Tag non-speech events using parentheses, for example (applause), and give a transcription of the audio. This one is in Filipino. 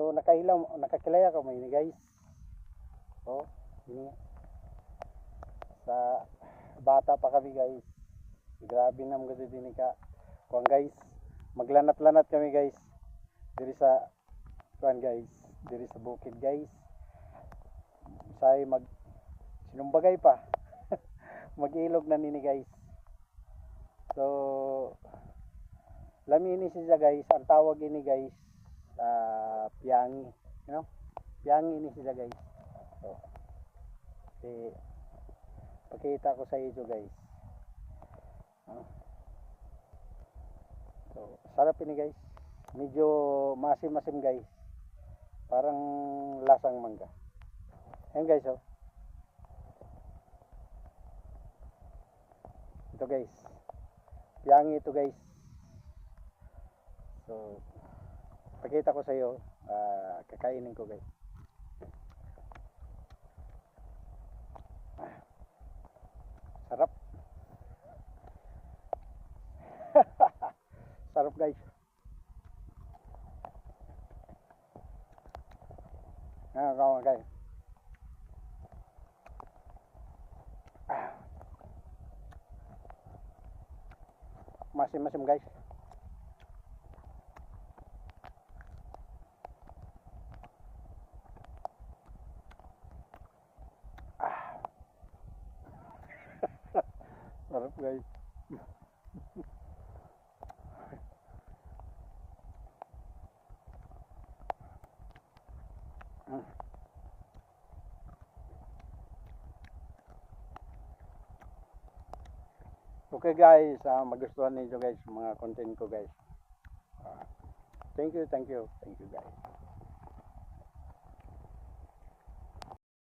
So nakahilaw, nakakilaya ka mo ini guys. Oh, ini. Sa bata pa kami guys. Grabe nam gud din ka. Kuan guys, maglanat-lanat kami guys. Diri sa kuan guys, diri sa bukid guys. Say mag sinumbagay pa. (laughs) Mag-ilog na nini guys. So lami ini siya guys, ang tawag ini guys, ah piyangi, you know? Piyangi ini siya guys. So, eh, pakita ko sa iyo guys. Ah. So, sarap ini guys. Medyo masim-masim guys. Parang lasang mangga. Ayan guys oh. Ito guys. Piyangi ito guys. So, pakita ko sa iyo, ah, kakainin ko guys. Ah, sarap. (laughs) sarap guys. Ah, kawan guys. Ah. Masim-masim guys. Ah. Sarap guys. Okay guys, ah, magustuhan ninyo guys mga content ko guys. Ah, thank you, thank you, thank you guys.